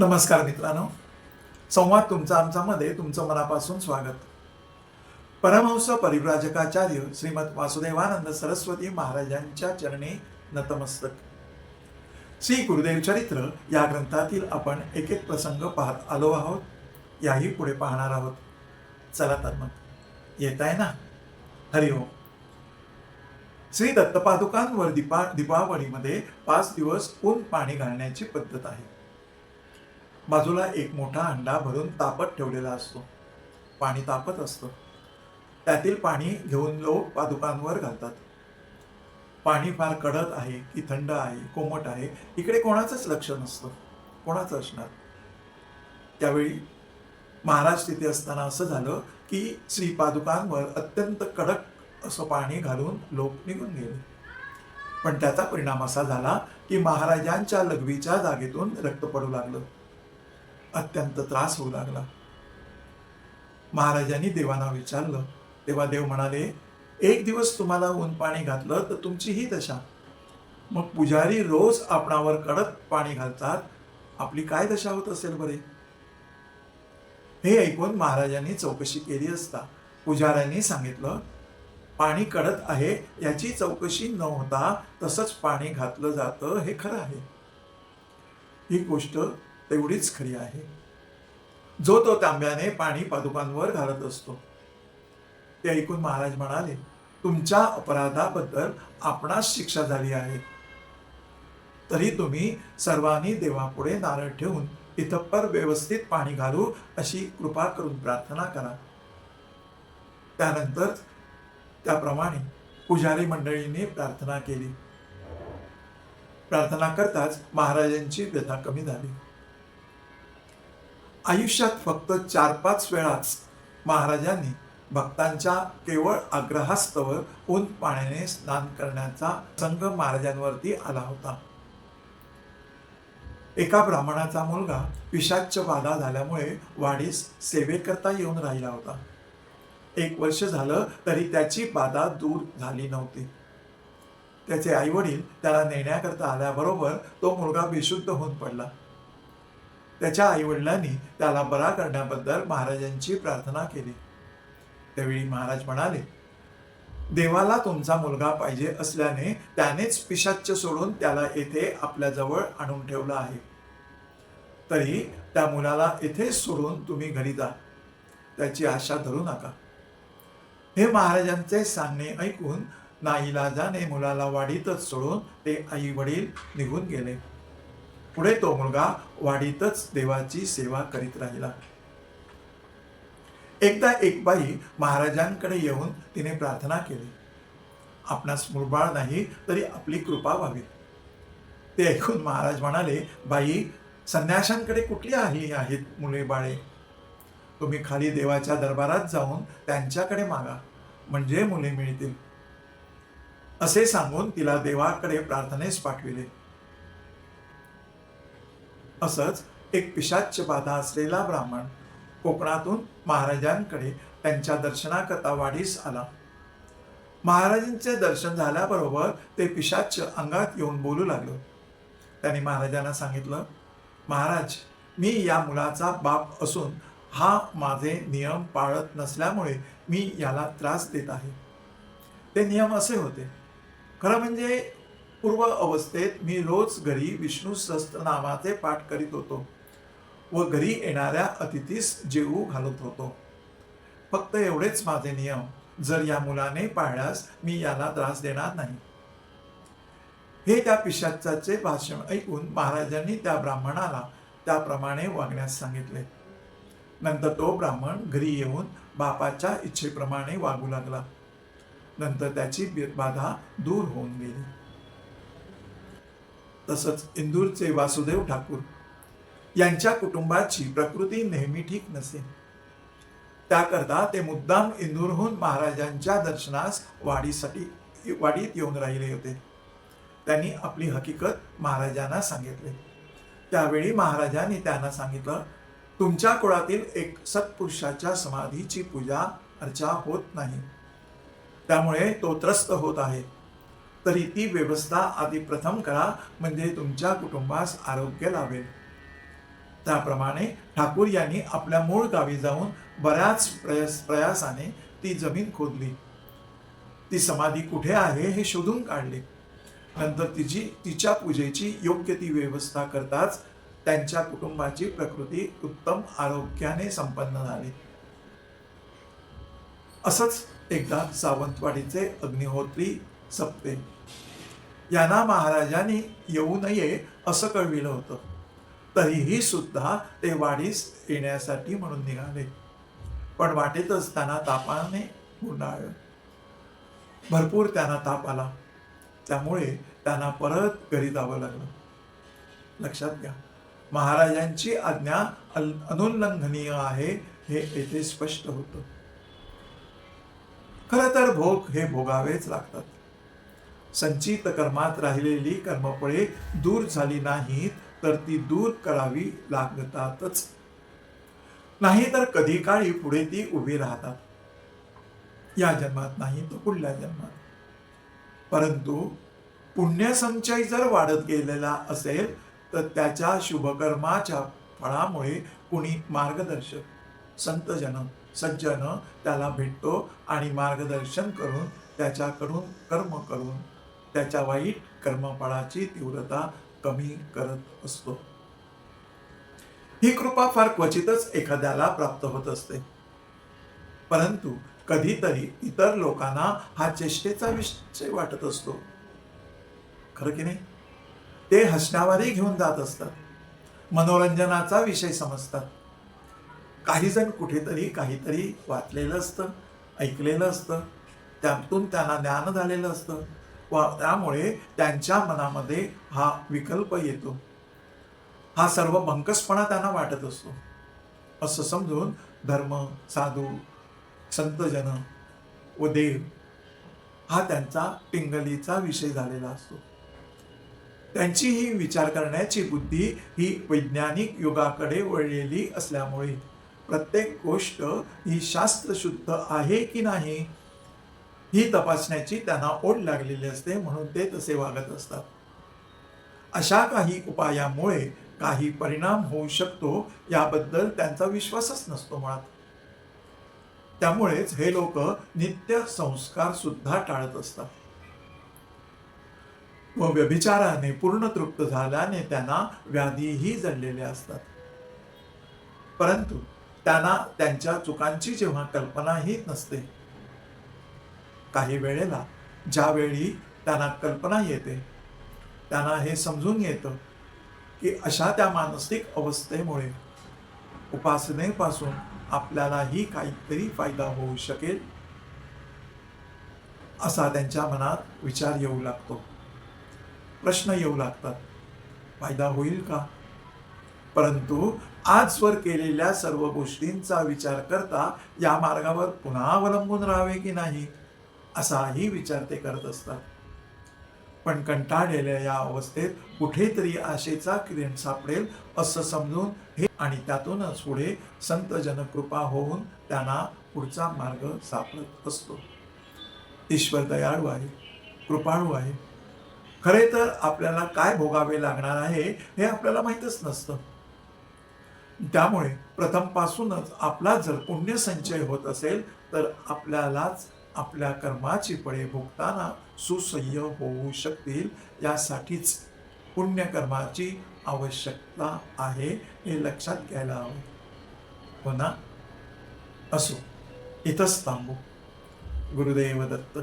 नमस्कार मित्रांनो. संवाद तुमचा आमच्यामध्ये तुमचं मनापासून स्वागत. परमहंस परिव्राजकाचार्य श्रीमद वासुदेवानंद सरस्वती महाराजांच्या चरणी नतमस्तक. श्री गुरुदेव चरित्र या ग्रंथातील आपण एक एक प्रसंग पाहत आलो आहोत. याही पुढे पाहणार आहोत. चला तर मग. येत आहे ना हरिओम श्री दत्तपादुकांवर दीपा दीपावलीमध्ये पाच दिवस ऊन पाणी घालण्याची पद्धत आहे. बाजूला एक मोठा हंडा भरून तापत ठेवलेला असतो. पाणी तापत असतं. त्यातील पाणी घेऊन लोक पादुकांवर घालतात. पाणी फार कडक आहे की थंड आहे कोमट आहे इकडे कोणाचंच लक्ष नसतं. कोणाचं असणार? त्यावेळी महाराज तिथे असताना असं झालं की श्री पादुकांवर अत्यंत कडक असं पाणी घालून लोक निघून गेले. पण त्याचा परिणाम असा झाला की महाराजांच्या लघवीच्या जागेतून रक्त पडू लागलं. अत्यंत त्रास होऊ लागला. महाराजांनी देवांना विचारलं. तेव्हा देव म्हणाले एक दिवस तुम्हाला ऊन पाणी घातलं तर तुमची ही दशा. मग पुजारी रोज आपणावर कडक पाणी घालतात. आपली काय दशा होत असेल बरे? हे ऐकून महाराजांनी चौकशी केली असता पुजाऱ्यांनी सांगितलं पाणी कडत आहे याची चौकशी न होता तसंच पाणी घातलं जातं हे खरं आहे. ही गोष्ट तेवढीच खरी आहे. जो तो तांब्याने पाणी पादुकांवर घालत असतो. ते ऐकून महाराज म्हणाले तुमच्या अपराधाबद्दल आपणास शिक्षा झाली आहे. तरी तुम्ही सर्वांनी देवापुढे नारळ ठेवून इथपर व्यवस्थित पाणी घालू अशी कृपा करून प्रार्थना करा. त्यानंतर त्याप्रमाणे पुजारी मंडळींनी प्रार्थना केली. प्रार्थना करताच महाराजांची व्यथा कमी झाली. आयुष्यात फक्त चार पाच वेळाच महाराजांनी भक्तांच्या केवळ आग्रहास्तव ऊन पाण्याने स्नान करण्याचा संघ महाराजांवरती आला होता. एका ब्राह्मणाचा मुलगा पिशाच्च बाधा झाल्यामुळे वाढीस सेवेकरता येऊन राहिला होता. एक वर्ष झालं तरी त्याची बाधा दूर झाली नव्हती. त्याचे आई वडील त्याला नेण्याकरता आल्याबरोबर तो मुलगा बेशुद्ध होऊन पडला. त्याच्या आई वडिलांनी त्याला बरा करण्याबद्दल महाराजांची प्रार्थना केली. त्यावेळी महाराज म्हणाले देवाला तुमचा मुलगा पाहिजे असल्याने त्यानेच पिशाच्च सोडून त्याला येथे आपल्या जवळ आणून ठेवला आहे. तरी त्या मुलाला येथे सोडून तुम्ही घरी जा. त्याची आशा धरू नका. हे महाराजांचे सांगणे ऐकून नाईलाजाने मुलाला वाढीतच सोडून ते आई वडील निघून गेले. पुढे तो मुलगा वाडीतच देवाची सेवा करीत राहिला. एकदा एक बाई महाराजांकडे येऊन तिने प्रार्थना केली. आपणास मुळबाळ नाही तरी आपली कृपा व्हावी. ते ऐकून महाराज म्हणाले बाई संन्याशांकडे कुठली आली आहेत मुले बाळे? तुम्ही खाली देवाच्या दरबारात जाऊन त्यांच्याकडे मागा म्हणजे मुले मिळतील. असे सांगून तिला देवाकडे प्रार्थनेस पाठविले. असंच एक पिशाच्च बाधा असलेला ब्राह्मण कोकणातून महाराजांकडे त्यांच्या दर्शनाकरता वाढीस आला. महाराजांचे दर्शन झाल्याबरोबर ते पिशाच्च अंगात येऊन बोलू लागलं. त्यांनी महाराजांना सांगितलं महाराज मी या मुलाचा बाप असून हा माझे नियम पाळत नसल्यामुळे मी याला त्रास देत आहे. ते नियम असे होते. खरं म्हणजे पूर्व अवस्थेत मी रोज घरी विष्णू सहस्त्रनामाचे पाठ करीत होतो व घरी येणाऱ्या अतिथीस जेवू घालत होतो. फक्त एवढेच माझे नियम जर या मुलाने पाळल्यास मी याला त्रास देणार नाही. हे त्या पिशाचाचे भाषण ऐकून महाराजांनी त्या ब्राह्मणाला त्याप्रमाणे वागण्यास सांगितले. नंतर तो ब्राह्मण घरी येऊन बापाच्या इच्छेप्रमाणे वागू लागला. नंतर त्याची बाधा दूर होऊन गेली. तसंच इंदूरचे वासुदेव ठाकूर यांच्या कुटुंबाची प्रकृती नेहमी ठीक नसे. त्याकरता ते मुद्दाम इंदूरहून महाराजांच्या दर्शनास वाढीसाठी वाडीत येऊन राहिले होते. त्यांनी आपली हकीकत महाराजांना सांगितले. त्यावेळी महाराजांनी त्यांना सांगितलं तुमच्या कुळातील एक सत्पुरुषाच्या समाधीची पूजा अर्चा होत नाही. त्यामुळे तो त्रस्त होत आहे. तरी ती व्यवस्था आधी प्रथम करा म्हणजे तुमच्या कुटुंबास आरोग्य लाभेल. त्याप्रमाणे ठाकूर यांनी आपल्या मूळ गावी जाऊन बऱ्याच प्रयास प्रयासाने ती जमीन खोदली. ती समाधी कुठे आहे हे शोधून काढले. नंतर तिची तिच्या पूजेची योग्य ती व्यवस्था करताच त्यांच्या कुटुंबाची प्रकृती उत्तम आरोग्याने संपन्न झाली. असंच एकदा सावंतवाडीचे अग्निहोत्री सपते. यांना महाराजांनी येऊ नये असं कळविलं होतं. तरीही सुद्धा ते वाढीस येण्यासाठी म्हणून निघाले. पण वाटेतच त्यांना तापाने गुंडाळलं. भरपूर त्यांना ताप आला. त्यामुळे त्यांना परत घरी जावं लागलं. लक्षात घ्या महाराजांची आज्ञा अनुल्लंघनीय आहे हे येथे स्पष्ट होतं. खरं तर भोग हे भोगावेच लागतात. संचित कर्मात राहिलेली कर्मफळे दूर झाली नाहीत तर ती दूर करावी लागतातच. नाही तर कधी काळी पुढे ती उभी राहतात. या जन्मात नाही तर पुढल्या जन्मात. परंतु पुण्यसंचय जर वाढत गेलेला असेल तर त्याच्या शुभकर्माच्या फळामुळे कुणी मार्गदर्शक संतजन सज्जन त्याला भेटतो आणि मार्गदर्शन करून त्याच्याकडून कर्म करून त्याच्या वाईट कर्मफळाची तीव्रता कमी करत असतो. ही कृपा फार क्वचितच एखाद्याला प्राप्त होत असते. परंतु कधीतरी इतर लोकांना हा चेष्टेचा विषय वाटत असतो. खरं की नाही? ते हसण्यावारी घेऊन जात असतात. मनोरंजनाचा विषय समजतात. काही जण कुठेतरी काहीतरी वाचलेलं असतं ऐकलेलं असतं. त्यातून त्यांना ज्ञान झालेलं असतं. व त्यामुळे त्यांच्या मनामध्ये हा विकल्प येतो. हा सर्व भंकसपणा त्यांना वाटत असतो. असं समजून धर्म साधू संतजन व देव हा त्यांचा पिंगलीचा विषय झालेला असतो. त्यांची ही विचार करण्याची बुद्धी ही वैज्ञानिक युगाकडे वळलेली असल्यामुळे प्रत्येक गोष्ट ही शास्त्रशुद्ध आहे की नाही ही तपासण्याची त्यांना ओढ लागलेली असते म्हणून ते तसे वागत असतात. अशा काही उपायामुळे काही परिणाम होऊ शकतो याबद्दल त्यांचा विश्वासच नसतो मुळात. त्यामुळेच हे लोक नित्य संस्कार सुद्धा टाळत असतात. व व्यभिचाराने पूर्ण तृप्त झाल्याने त्यांना व्याधीही जडलेल्या असतात. परंतु त्यांना त्यांच्या चुकांची जेव्हा कल्पनाही नसते काही वेळेला ज्यावेळी त्यांना कल्पना येते त्यांना हे समजून येतं की अशा त्या मानसिक अवस्थेमुळे उपासनेपासून आपल्यालाही काहीतरी फायदा होऊ शकेल असा त्यांच्या मनात विचार येऊ लागतो. प्रश्न येऊ लागतात फायदा होईल का? परंतु आजवर केलेल्या सर्व गोष्टींचा विचार करता या मार्गावर पुन्हा अवलंबून राहावे की नाही? असाही विचार ते करत असतात. पण कंटाळलेल्या या अवस्थेत कुठेतरी आशेचा किरण सापडेल असं समजून हे आणि त्यातूनच पुढे संत जनकृपा होऊन त्यांना पुढचा मार्ग सापडत असतो. ईश्वर दयाळू आहे कृपाळू आहे. खरे तर आपल्याला काय भोगावे लागणार आहे हे आपल्याला माहीतच नसतं. त्यामुळे प्रथमपासूनच आपला जर पुण्यसंचय होत असेल तर आपल्यालाच आपल्या कर्माची फळे भोगताना सुसह्य होऊ शकतील. यासाठीच पुण्यकर्माची आवश्यकता आहे हे लक्षात घ्यायला हवं. हो ना? असो. इथंच थांबू गुरुदेव दत्त.